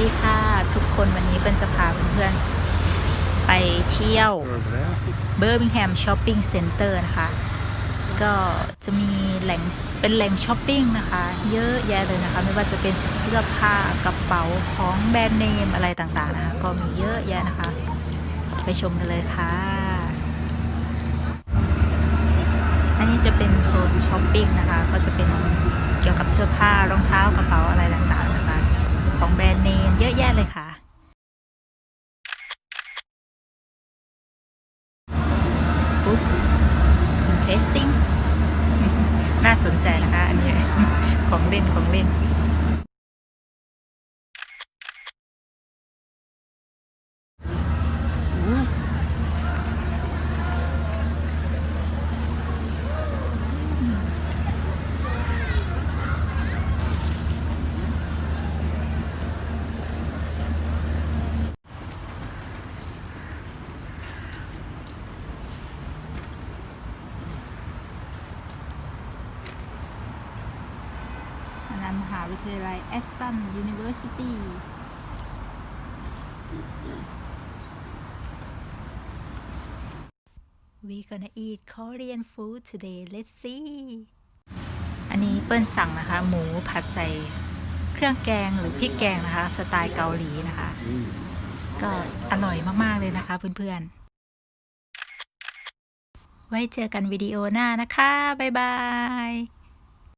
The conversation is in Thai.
ดีค่ะ ทุกคนวันนี้เป็นจะพาเพื่อนๆ ไปเที่ยวเบอร์มิงแฮมช้อปปิ้งเซ็นเตอร์นะคะ ก็จะมีแหล่งเป็นแหล่งช้อปปิ้งนะคะ เยอะแยะเลยนะคะ ไม่ว่าจะเป็นเสื้อผ้ากระเป๋าของแบรนด์เนมอะไรต่างๆนะคะ ก็มีเยอะแยะนะคะ ไปชมกันเลยค่ะ อันนี้จะเป็นโซนช้อปปิ้งนะคะ ก็จะเป็นเกี่ยวกับเสื้อผ้ารองเท้ากระเป๋า ของแบรนด์เนมเยอะแยะเลยค่ะปุ๊บ interesting น่าสนใจนะคะ อันนี้ของเล่นของเล่น นันมหาวิทยาลัยแอสตันยูนิเวอร์ซิตี้ We gonna eat Korean food today let's see อันนี้เปิ้ลสั่งนะคะ หมูผัดใส่เครื่องแกงหรือพริกแกงนะคะ สไตล์เกาหลีนะคะ ก็อร่อยมากๆเลยนะคะเพื่อนๆ ไว้เจอกันวิดีโอหน้านะคะ บ๊ายบาย